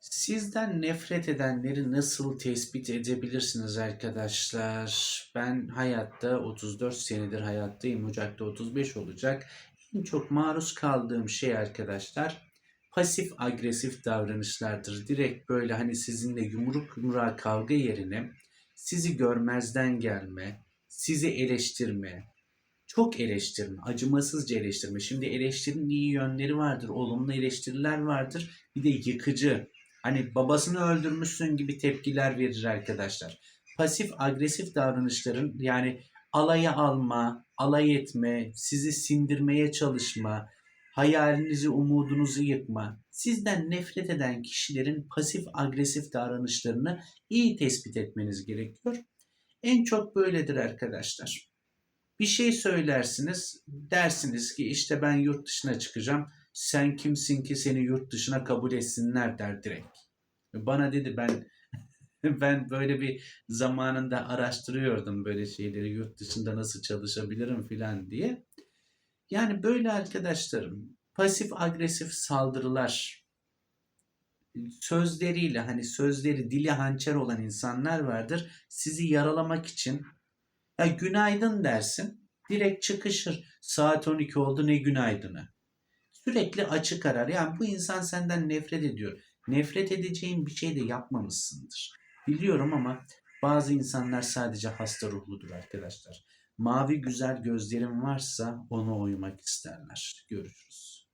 Sizden nefret edenleri nasıl tespit edebilirsiniz arkadaşlar? Ben hayatta 34 senedir hayattayım. Ocak'ta 35 olacak. En çok maruz kaldığım şey arkadaşlar pasif agresif davranışlardır. Direkt böyle hani sizinle yumruk yumruğa kavga yerine sizi görmezden gelme, sizi eleştirme, çok eleştirme, acımasızca eleştirme. Şimdi eleştirinin iyi yönleri vardır, olumlu eleştiriler vardır. Bir de yıkıcı, hani babasını öldürmüşsün gibi tepkiler verir arkadaşlar. Pasif agresif davranışların yani alaya alma, alay etme, sizi sindirmeye çalışma, hayalinizi, umudunuzu yıkma. Sizden nefret eden kişilerin pasif agresif davranışlarını iyi tespit etmeniz gerekiyor. En çok böyledir arkadaşlar. Bir şey söylersiniz, dersiniz ki işte ben yurt dışına çıkacağım. Sen kimsin ki seni yurt dışına kabul etsinler der direkt. Bana dedi ben ben böyle bir zamanında araştırıyordum böyle şeyleri yurt dışında nasıl çalışabilirim filan diye. Yani böyle arkadaşlarım pasif agresif saldırılar sözleriyle hani sözleri dili hançer olan insanlar vardır. Sizi yaralamak için ya günaydın dersin direkt çıkışır. Saat 12 oldu ne günaydını. Sürekli açık arar. Yani bu insan senden nefret ediyor. Nefret edeceğin bir şey de yapmamışsındır. Biliyorum ama bazı insanlar sadece hasta ruhludur arkadaşlar. Mavi güzel gözlerim varsa ona uymak isterler. Görüşürüz.